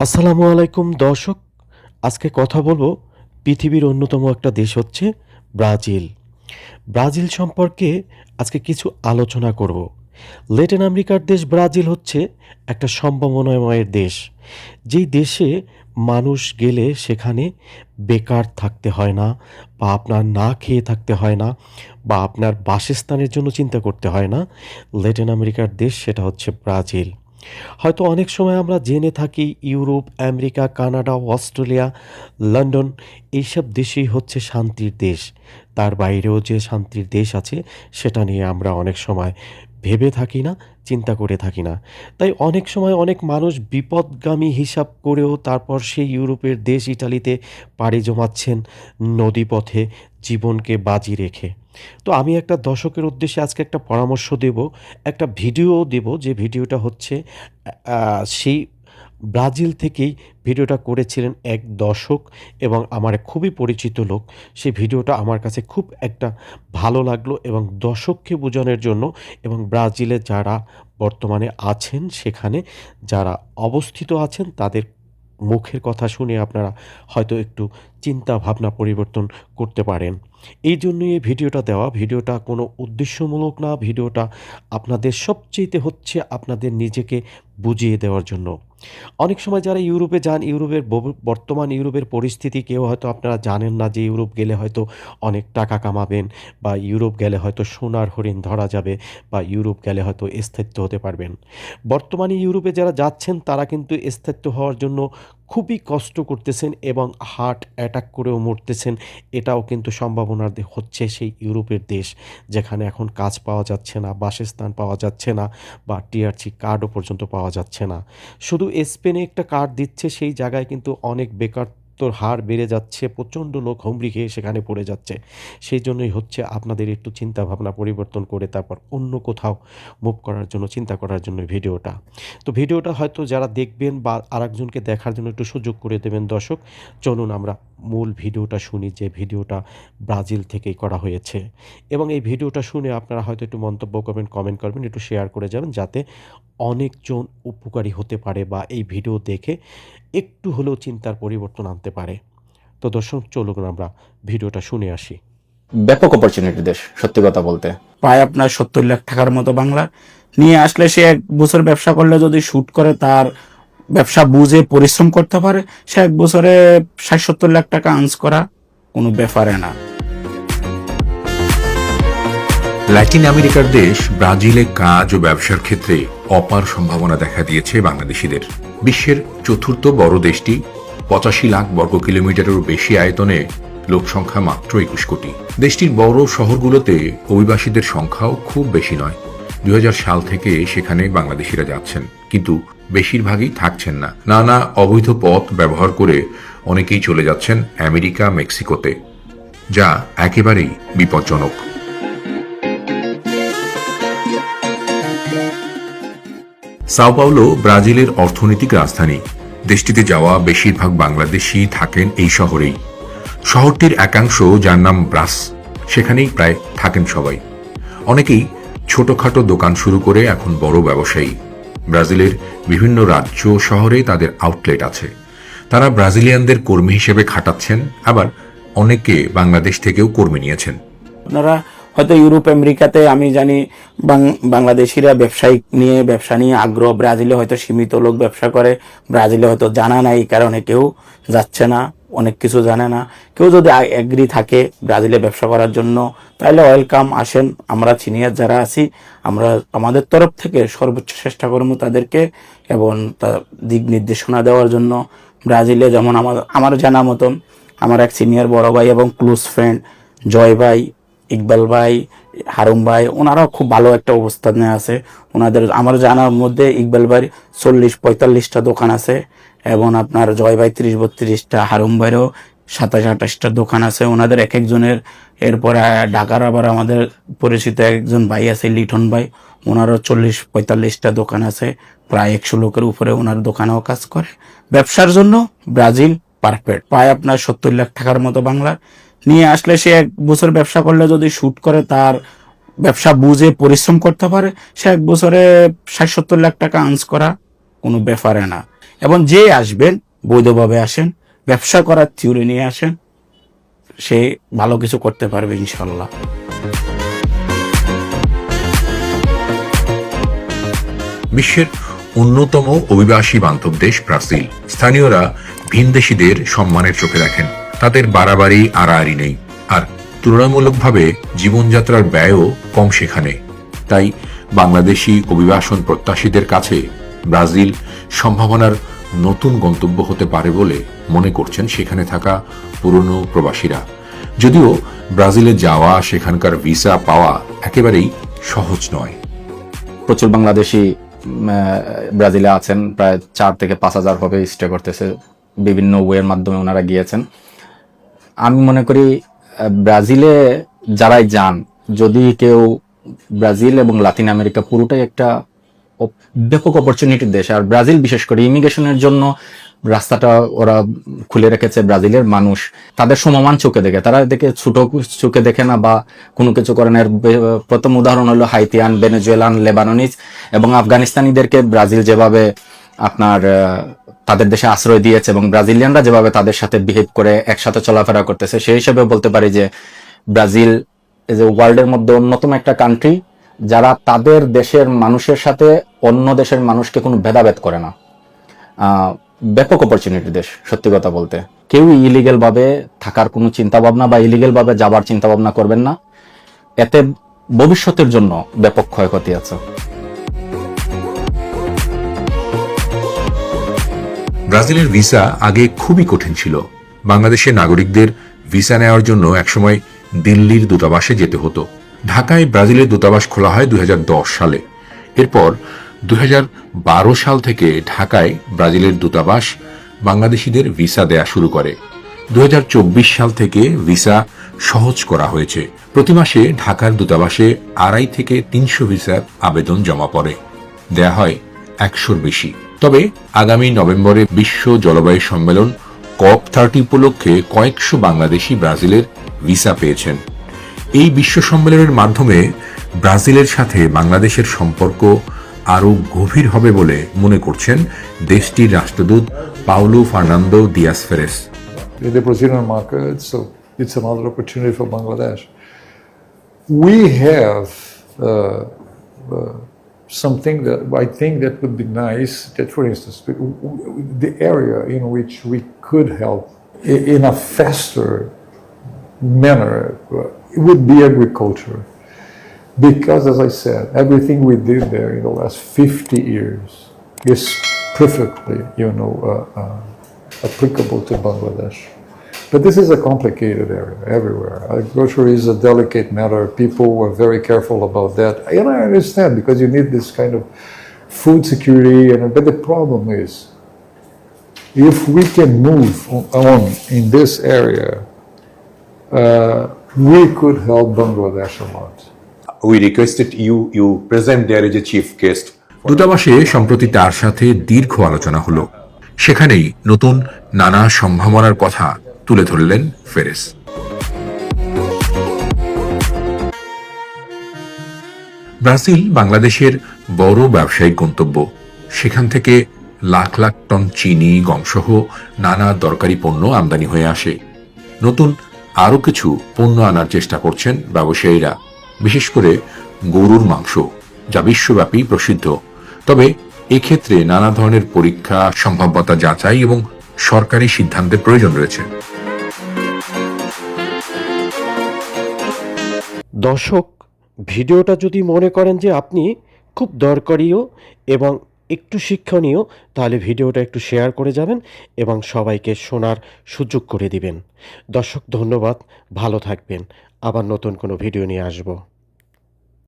আসসালামু আলাইকুম, দর্শক। আজকে কথা বলব পৃথিবীর অন্যতম একটা দেশ হচ্ছে ব্রাজিল। ব্রাজিল সম্পর্কে আজকে কিছু আলোচনা করব। লেটিন আমেরিকার দেশ ব্রাজিল হচ্ছে একটা সম্ভাবনাময়ের দেশ। যেই দেশে মানুষ গেলে সেখানে বেকার থাকতে হয় না বা আপনার না খেয়ে থাকতে হয় না বা আপনার বাসস্থানের জন্য চিন্তা করতে হয় না। লেটিন আমেরিকার দেশ সেটা হচ্ছে ব্রাজিল। হয়তো অনেক সময় আমরা জেনে থাকি Europe, America, Canada, Australia, London, এইসব দেশেই হচ্ছে শান্তির দেশ। তার বাইরেও যে শান্তির দেশ আছে, সেটা নিয়ে আমরা অনেক সময় ভেবে থাকি না, চিন্তা করে থাকি না। তাই অনেক সময় অনেক মানুষ বিপদগামী হিসাব করেও তারপর সেই ইউরোপের দেশ ইটালিতে পাড়ি জমাচ্ছেন নদীপথে, জীবনকে বাজি রেখে। তো আমি একটা দর্শকের উদ্দেশ্যে আজকে একটা পরামর্শ দেব, একটা ভিডিও দেব, যে ভিডিওটা হচ্ছে সেই ব্রাজিল থেকেই ভিডিওটা করেছিলেন এক দর্শক এবং আমার খুবই পরিচিত লোক। সেই ভিডিওটা আমার কাছে খুব একটা ভালো লাগল এবং দর্শককে বোঝানোর জন্য এবং ব্রাজিলে যারা বর্তমানে আছেন সেখানে যারা অবস্থিত আছেন তাদের মুখের কথা শুনে আপনারা হয়তো একটু চিন্তা ভাবনা পরিবর্তন করতে পারেন। এই জন্যই এই ভিডিওটা দেওয়া। ভিডিওটা কোনো উদ্দেশ্যমূলক না। ভিডিওটা আপনাদের সবচেয়েতে হচ্ছে আপনাদের নিজেকে বুঝিয়ে দেওয়ার জন্য। অনেক সময় যারা ইউরোপে যান, ইউরোপের বর্তমান ইউরোপের পরিস্থিতি কেউ হয়তো আপনারা জানেন না যে ইউরোপ গেলে হয়তো অনেক টাকা কামাবেন বা ইউরোপ গেলে হয়তো সোনার হরিণ ধরা যাবে বা ইউরোপ গেলে হয়তো স্থায়িত্ব হতে পারবেন। বর্তমানে ইউরোপে যারা যাচ্ছেন, তারা কিন্তু স্থায়িত্ব হওয়ার জন্য খুবই কষ্ট করতেছেন এবং হার্ট অ্যাটাক করেও মরতেছেন। এটাও কিন্তু সম্ভাবনা হচ্ছে সেই ইউরোপের দেশ, যেখানে এখন কাজ পাওয়া যাচ্ছে না, বাসস্থান পাওয়া যাচ্ছে না বা টিআরসি কার্ডও পর্যন্ত পাওয়া যাচ্ছে না। শুধু স্পেনে একটা কার্ড দিচ্ছে, সেই জায়গায় কিন্তু অনেক বেকারত্বর হার বেড়ে যাচ্ছে, প্রচণ্ড লোক হুমড়ি খেয়ে সেখানে পড়ে যাচ্ছে। সেই জন্যই হচ্ছে আপনাদের একটু চিন্তা ভাবনা পরিবর্তন করে তারপর অন্য কোথাও মুভ করার জন্য, চিন্তা করার জন্য ভিডিওটা। তো ভিডিওটা হয়তো যারা দেখবেন বা আরেকজনকে দেখার জন্য একটু সুযোগ করে দেবেন দর্শক, চলুন আমরা মূল ভিডিওটা শুনি যে ভিডিওটা ব্রাজিল থেকেই করা হয়েছে। এবং এই ভিডিওটা শুনে আপনারা হয়তো একটু মন্তব্য করবেন কমেন্ট করবেন একটু শেয়ার করে যাবেন যাতে অনেকজন উপকারী হতে পারে বা এই ভিডিও দেখে একটু হলেও চিন্তার পরিবর্তন আনতে পারে। তো দর্শক চলুন আমরা ভিডিওটা শুনে আসি। ব্যাপক অপরচুনিটি দেশ সত্যি কথা বলতে। প্রায় আপনার সত্তর লাখ টাকার মতো বাংলা। নিয়ে আসলে সে এক বছর ব্যবসা করলে যদি শুট করে তার ব্যবসা বুঝে পরিশ্রম করতে পারে, সে এক বছরে ষাট সত্তর লাখ টাকা আর্নস করা কোনো ব্যাপারে না। ল্যাটিন আমেরিকার দেশ ব্রাজিলে কাজ ও ব্যবসার ক্ষেত্রে অপার সম্ভাবনা দেখা দিয়েছে বাংলাদেশিদের। বিশ্বের চতুর্থ বড় দেশটি পঁচাশি লাখ বর্গ কিলোমিটারেরও বেশি আয়তনে লোক সংখ্যা মাত্র একুশ কোটি। দেশটির বড় শহরগুলোতে অভিবাসীদের সংখ্যাও খুব বেশি নয়। দুই সাল থেকে সেখানে বাংলাদেশিরা যাচ্ছেন। কিন্তু বেশিরভাগই থাকছেন না। নানা অবৈধ পথ ব্যবহার করে অনেকেই চলে যাচ্ছেন আমেরিকা, মেক্সিকোতে, যা একেবারেই বিপজ্জনক। সাও পাউলো ব্রাজিলের অর্থনৈতিক রাজধানী। দেশটিতে যাওয়া বেশিরভাগ বাংলাদেশি থাকেন এই শহরেই। শহরটির একাংশ, যার নাম ব্রাস, সেখানেই প্রায় থাকেন সবাই। অনেকেই ছোটখাটো দোকান শুরু করে এখন বড় ব্যবসায়ী। ব্রাজিলের বিভিন্ন রাজ্য শহরে তাদের আউটলেট আছে। তারা ব্রাজিলিয়ানদের কর্মী হিসেবে খাটাচ্ছেন, আবার অনেকে বাংলাদেশ থেকেও কর্মী নিয়েছেন। আপনারা হয়তো ইউরোপ, আমেরিকাতে, আমি জানি বাংলাদেশিরা ব্যবসায়িক নিয়ে ব্যবসা নিয়ে আগ্রহ। ব্রাজিলে হয়তো সীমিত লোক ব্যবসা করে, ব্রাজিলে হয়তো জানা নাই কারণে কেউ যাচ্ছে না। অনেক কিছু জানে না। কেউ যদি এগ্রি থাকে ব্রাজিলে ব্যবসা করার জন্য, তাহলে ওয়েলকাম আসেন। আমরা সিনিয়র যারা আছি, আমরা আমাদের তরফ থেকে সর্বোচ্চ চেষ্টা করব তাদেরকে এবং তা দিক নির্দেশনা দেওয়ার জন্য। ব্রাজিলে যেমন আমার আমার জানা মতন, আমার এক সিনিয়র বড় ভাই এবং ক্লোজ ফ্রেন্ড জয় ভাই, ইকবাল ভাই হারুম ভাই, ওনারাও খুব ভালো একটা অবস্থানে আছে। ওনাদের, আমার জানার মধ্যে ইকবাল ভাই চল্লিশ, পঁয়তাল্লিশটা দোকান আছে এবং আপনার জয় ভাই ত্রিশ বত্রিশটা হারুম ভাইরও সাতাশ, আঠাশটা দোকান আছে। ওনাদের এক একজনের, এরপরে ঢাকার আবার আমাদের পরিচিত একজন ভাই আছে, লিটন ভাই, ওনারও চল্লিশ, পঁয়তাল্লিশটা দোকান আছে। প্রায় একশো লোকের উপরে ওনার দোকানেও কাজ করে। ব্যবসার জন্য ব্রাজিল পারফেক্ট। প্রায় আপনার সত্তর লাখ টাকার মতো বাংলা নিয়ে আসলে সে এক বছর ব্যবসা করলে যদি শুট করে, তার ব্যবসা বুঝে পরিশ্রম করতে পারে, সে এক বছরে ষাট সত্তর লাখ টাকা আর্নস করা কোনো ব্যাপারে না। এবং যে আসবেন, বৈধভাবে আসেন, ব্যবসা করার থিওরি নিয়ে আসেন, সে ভালো কিছু করতে পারবে ইনশাল্লাহ বিশ্বের অন্যতম অভিবাসী বান্ধব দেশ ব্রাজিল। স্থানীয়রা ভিনদেশীদের সম্মানের চোখে দেখেন। তাদের বাড়াবাড়ি, আড়াআড়ি নেই। আর তুলনামূলকভাবে জীবনযাত্রার ব্যয়ও কম সেখানে। তাই বাংলাদেশি অভিবাসন প্রত্যাশীদের কাছে ব্রাজিল সম্ভাবনার নতুন গন্তব্য হতে পারে বলে মনে করছেন সেখানে থাকা পুরনো প্রবাসীরা। যদিও ব্রাজিলে যাওয়া, সেখানকার ভিসা পাওয়া একেবারেই সহজ নয়। প্রচুর বাংলাদেশি ব্রাজিলে আছেন। প্রায় চার থেকে পাঁচ হাজার হবে স্টে করতেছে। বিভিন্ন ওয়ের মাধ্যমে ওনারা গিয়েছেন। আমি মনে করি ব্রাজিলে যারাই যান, যদি কেউ ব্রাজিল এবং লাতিন আমেরিকা পুরোটাই একটা ব্যাপক অপরচুনিটির দেশ, আর ব্রাজিল বিশেষ করে ইমিগ্রেশনের জন্য রাস্তাটা ওরা খুলে রেখেছে ব্রাজিলের মানুষ, তাদের সমমান চোখে দেখে। তারা দেখে ছোট চোখে দেখে না বা কোনো কিছু করে না। প্রথম উদাহরণ হলো হাইতিয়ান, ভেনেজুয়েলান, লেবাননিজ এবং আফগানিস্তানিদেরকে ব্রাজিল যেভাবে আপনার তাদের দেশে আশ্রয় দিয়েছে এবং ব্রাজিলিয়ানরা যেভাবে তাদের সাথে বিহেভ করে একসাথে চলাফেরা করতেছে, সেই হিসেবে বলতে পারি যে ব্রাজিল যে ওয়ার্ল্ডের মধ্যে অন্যতম একটা কান্ট্রি যারা তাদের দেশের মানুষের সাথে অন্য দেশের মানুষকে কোনো ভেদাভেদ করে না। ব্যাপক অপরচুনিটি দেশ, সত্যি কথা বলতে। কেউ ইলিগেল ভাবে থাকার কোনো চিন্তা ভাবনা বা ইলিগেল ভাবে যাবার চিন্তা ভাবনা করবেন না। এতে ভবিষ্যতের জন্য ব্যাপক ক্ষয়ক্ষতি আছে। ব্রাজিলের ভিসা আগে খুবই কঠিন ছিল। বাংলাদেশের নাগরিকদের ভিসা নেওয়ার জন্য একসময় দিল্লির দূতাবাসে যেতে হতো। ঢাকায় ব্রাজিলের দূতাবাস খোলা হয় দুই হাজার দশ সালে। এরপর দু হাজার বারো সাল থেকে ঢাকায় ব্রাজিলের দূতাবাস বাংলাদেশিদের ভিসা দেয়া শুরু করে। দুই সাল থেকে ভিসা সহজ করা হয়েছে। প্রতি মাসে ঢাকার দূতাবাসে আড়াই থেকে তিনশো ভিসার আবেদন জমা পড়ে। দেয়া হয় একশোর বেশি। তবে আগামী নভেম্বরে বিশ্ব জলবায়ু সম্মেলন কপ থার্টি উপলক্ষে কয়েকশো বাংলাদেশি ব্রাজিলের ভিসা পেয়েছেন এই বিশ্ব সম্মেলনের মাধ্যমে ব্রাজিলের সাথে বাংলাদেশের সম্পর্ক আরও গভীর হবে বলে মনে করছেন দেশটির রাষ্ট্রদূত পাউলো ফার্নান্দো দিয়াস ফেরেস it's another opportunity for Bangladesh. We have uh, uh, something that I think that would be nice. That, for instance, the area in which we could help in a faster manner would be agriculture, because as I said, everything we did there in the last 50 years is perfectly, you know. Uh, uh, applicable to Bangladesh. But this is a complicated area everywhere. Agriculture is a delicate matter. People are very careful about that. And I understand because you need this kind of food security. And but the problem is, if we can move on in this area, uh, we could help Bangladesh a lot. we requested you you present there as a chief guest দূতাবাসে সম্প্রতি তার সাথে দীর্ঘ আলোচনা হলো সেখানেই নতুন নানা সম্ভাবনার কথা তুলে ধরলেন ফেরেস। ব্রাজিল বাংলাদেশের বড় ব্যবসায়িক গন্তব্য। সেখান থেকে লাখ লাখ টন চিনি, গমসহ নানা দরকারি পণ্য আমদানি হয়ে আসে। নতুন আরও কিছু পণ্য আনার চেষ্টা করছেন ব্যবসায়ীরা, বিশেষ করে গরুর মাংস, যা বিশ্বব্যাপী প্রসিদ্ধ। তবে এক্ষেত্রে নানা ধরনের পরীক্ষা, সম্ভাব্যতা যাচাই এবং সরকারি সিদ্ধান্তের প্রয়োজন রয়েছে। দর্শক, ভিডিওটা যদি মনে করেন যে আপনি খুব দরকারিও এবং একটু শিক্ষণীয়, তাহলে ভিডিওটা একটু শেয়ার করে যাবেন এবং সবাইকে শোনার সুযোগ করে দিবেন। দর্শক, ধন্যবাদ। ভালো থাকবেন। আবার নতুন কোনো ভিডিও নিয়ে আসব।